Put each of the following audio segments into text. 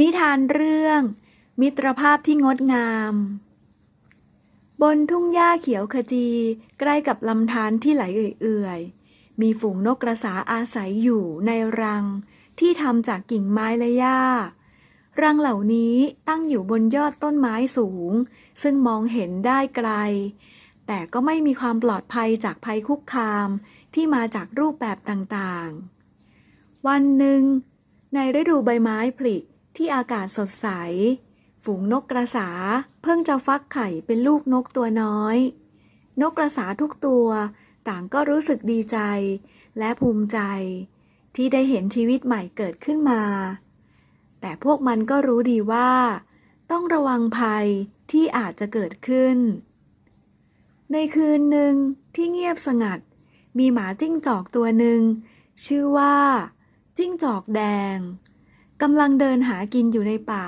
นิทานเรื่อง มิตรภาพที่งดงาม บนทุ่งหญ้าเขียวขจี ใกล้กับลำธารที่ไหลเอื่อยๆ มีฝูงนกกระสาอาศัยอยู่ในรัง ที่ทำจากกิ่งไม้และหญ้า รังเหล่านี้ตั้งอยู่บนยอดต้นไม้สูง ซึ่งมองเห็นได้ไกล แต่ก็ไม่มีความปลอดภัยจากภัยคุกคามที่มาจากรูปแบบต่างๆ วันหนึ่ง ในฤดูใบไม้ผลิ ที่อากาศสดใส ฝูงนกกระสา เพิ่งจะฟักไข่เป็นลูกนกตัวน้อย นกกระสาทุกตัวต่างก็รู้สึกดีใจ และภูมิใจ ที่ได้เห็นชีวิตใหม่เกิดขึ้นมา แต่พวกมันก็รู้ดีว่า ต้องระวังภัยที่อาจจะเกิดขึ้น ในคืนหนึ่งที่เงียบสงัด มีหมาจิ้งจอกตัวหนึ่ง ชื่อว่า จิ้งจอกแดง กำลังเดินหากินอยู่ในป่า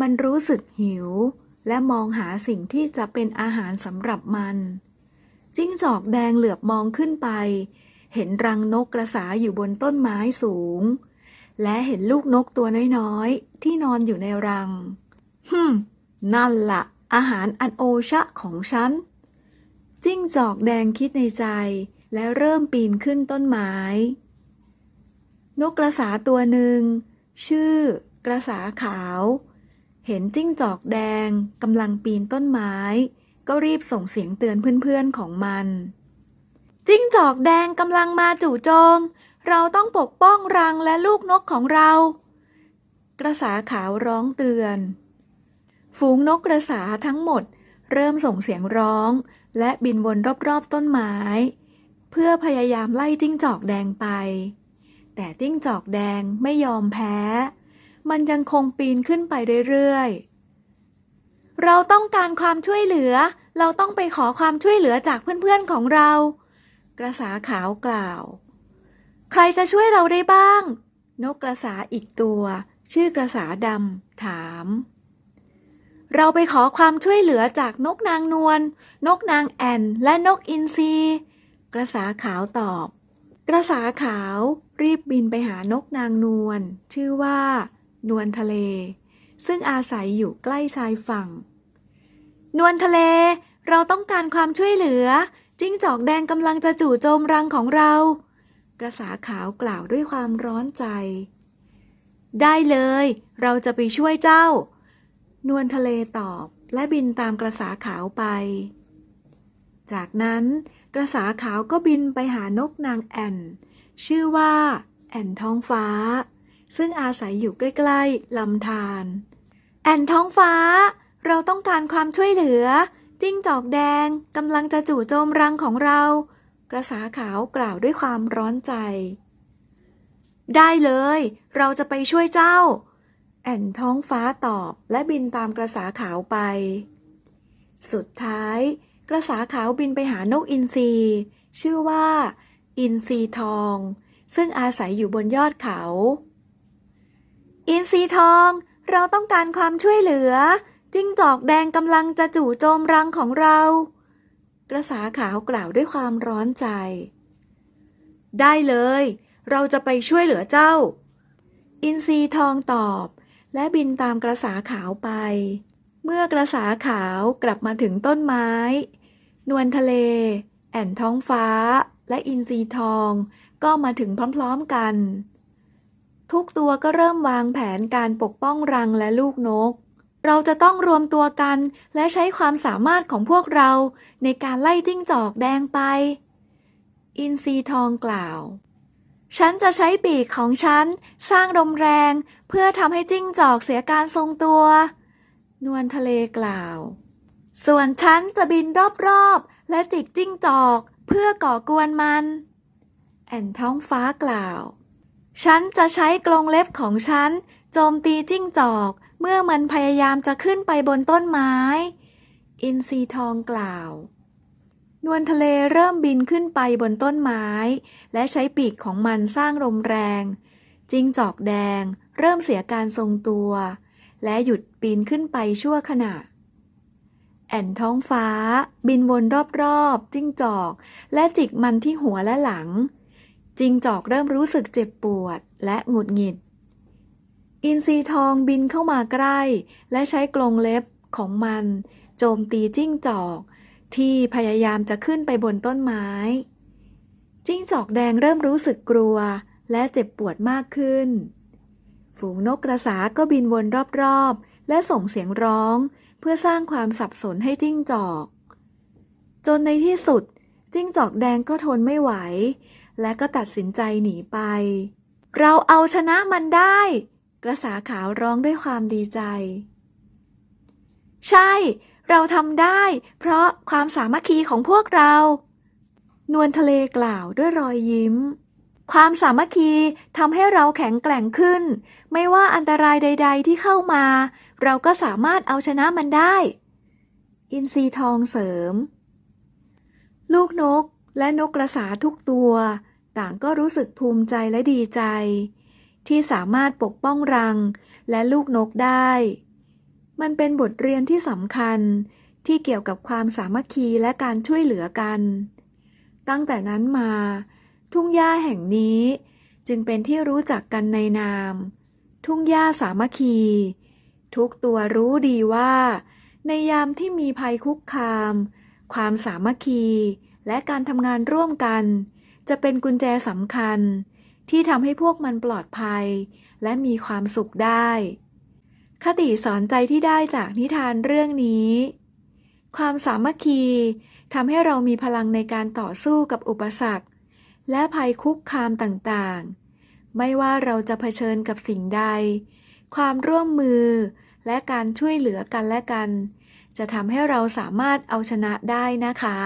มันรู้สึกหิว และมองหาสิ่งที่จะเป็นอาหารสำหรับมัน จิ้งจอกแดงเหลือบมองขึ้นไป เห็นรังนกกระสาอยู่บนต้นไม้สูง และเห็นลูกนกตัวน้อยๆ ที่นอนอยู่ในรังฮึมนั่นละ่ะ อาหารอันโอชะของฉัน จิ้งจอกแดงคิดในใจ และเริ่มปีนขึ้นต้นไม้ นกกระสาตัวหนึ่ง ชื่อ กระสาขาว เห็นจิ้งจอกแดงกำลังปีนต้นไม้ ก็รีบส่งเสียงเตือนเพื่อนๆของมัน จิ้งจอกแดงกำลังมาจู่โจม เราต้องปกป้องรังและลูกนกของเรา กระสาขาวร้องเตือน ฝูงนกกระสาทั้งหมด เริ่มส่งเสียงร้อง และบินวนรอบๆต้นไม้ เพื่อพยายามไล่จิ้งจอกแดงไป แต่จิ้งจอกแดงไม่ยอมแพ้ มันยังคงปีนขึ้นไปเรื่อยๆ เราต้องการความช่วยเหลือ เราต้องไปขอความช่วยเหลือจากเพื่อนๆของเรา กระสาขาวกล่าว ใครจะช่วยเราได้บ้าง นกกระสาอีกตัว ชื่อกระสาดำถาม เราไปขอความช่วยเหลือจากนกนางนวล นกนางแอ่น และนกอินทรีกระสาขาวตอบ กระสาขาว รีบบินไปหานกนางนวลชื่อว่า นวลทะเล ซึ่งอาศัยอยู่ใกล้ชายฝั่ง นวลทะเล เราต้องการความช่วยเหลือ จิ้งจอกแดงกำลังจะจู่โจมรังของเรา กระสาขาวกล่าวด้วยความร้อนใจ ได้เลย เราจะไปช่วยเจ้า นวลทะเลตอบและบินตามกระสาขาวไป จากนั้น กระสาขาวก็บินไปหานกนางแอ่น ชื่อว่า แอ่นท้องฟ้า ซึ่งอาศัยอยู่ใกล้ๆลำธารแอ่นท้องฟ้า เราต้องการความช่วยเหลือ จิ้งจอกแดงกำลังจะจู่โจมรังของเรา กระสาขาวกล่าวด้วยความร้อนใจ ได้เลย เราจะไปช่วยเจ้า แอ่นท้องฟ้าตอบและบินตามกระสาขาวไป สุดท้าย กระสาขาวบินไปหานกอินทรีชื่อว่า อินทรีทอง ซึ่งอาศัยอยู่บนยอดเขา อินทรีทอง เราต้องการความช่วยเหลือ จิ้งจอกแดงกำลังจะจู่โจมรังของเรา กระสาขาวกล่าวด้วยความร้อนใจ ได้เลย เราจะไปช่วยเหลือเจ้า อินทรีทองตอบ และบินตามกระสาขาวไป เมื่อกระสาขาวกลับมาถึงต้นไม้ นวลทะเล แอ่นท้องฟ้า และอินทรีทองก็มาถึงพร้อมๆกัน ทุกตัวก็เริ่มวางแผนการปกป้องรังและลูกนก เราจะต้องรวมตัวกันและใช้ความสามารถของพวกเราในการไล่จิ้งจอกแดงไป อินทรีทองกล่าวฉันจะใช้ปีกของฉัน สร้างลมแรง เพื่อทำให้จิ้งจอกเสียการทรงตัว นวลทะเลกล่าว ส่วนฉันจะบินรอบๆ และจิกจิ้งจอก เพื่อก่อกวนมัน แอนท้องฟ้ากล่าว ฉันจะใช้กรงเล็บของฉัน โจมตีจิ้งจอก เมื่อมันพยายามจะขึ้นไปบนต้นไม้ อินทรีทองกล่าว นวลทะเลเริ่มบินขึ้นไปบนต้นไม้ และใช้ปีกของมันสร้างลมแรง จิ้งจอกแดง เริ่มเสียการทรงตัว และหยุดปีนขึ้นไปชั่วขณะ แอ่นท้องฟ้า บินวนรอบๆ จิ้งจอก และจิกมันที่หัวและหลัง จิ้งจอกเริ่มรู้สึกเจ็บปวดและหงุดหงิด อินทรีทองบินเข้ามาใกล้ และใช้กรงเล็บของมัน โจมตีจิ้งจอก ที่พยายามจะขึ้นไปบนต้นไม้ จิ้งจอกแดงเริ่มรู้สึกกลัว และเจ็บปวดมากขึ้น ฝูงนกกระสาก็บินวนรอบๆ และส่งเสียงร้อง เพื่อสร้างความสับสนให้จิ้งจอก จนในที่สุด จิ้งจอกแดงก็ทนไม่ไหว และก็ตัดสินใจหนีไป เราเอาชนะมันได้ กระสาขาวร้องด้วยความดีใจ ใช่ เราทำได้ เพราะความสามัคคีของพวกเรา นวลทะเลกล่าวด้วยรอยยิ้ม ความสามัคคีทำให้เราแข็งแกร่งขึ้น ไม่ว่าอันตรายใด ๆ ที่เข้ามา เราก็สามารถเอาชนะมันได้ อินทรีทองเสริม ลูกนกและนกกระสาทุกตัว ต่างก็รู้สึกภูมิใจและดีใจ ที่สามารถปกป้องรังและลูกนกได้ มันเป็นบทเรียนที่สำคัญที่เกี่ยวกับความสามัคคีและการช่วยเหลือกัน ตั้งแต่นั้นมา ทุ่งหญ้าแห่งนี้ จึงเป็นที่รู้จักกันในนาม ทุ่งหญ้าสามัคคี ทุกตัวรู้ดีว่า ในยามที่มีภัยคุกคาม ความสามัคคี และการทำงานร่วมกัน จะเป็นกุญแจสำคัญ ที่ทำให้พวกมันปลอดภัย และมีความสุขได้ คติสอนใจที่ได้จากนิทานเรื่องนี้ ความสามัคคีทำให้เรามีพลังในการต่อสู้กับอุปสรรค และภัยคุกคามต่างๆ ไม่ว่าเราจะเผชิญกับสิ่งใด ความร่วมมือและการช่วยเหลือกันและกัน จะทำให้เราสามารถเอาชนะได้นะคะ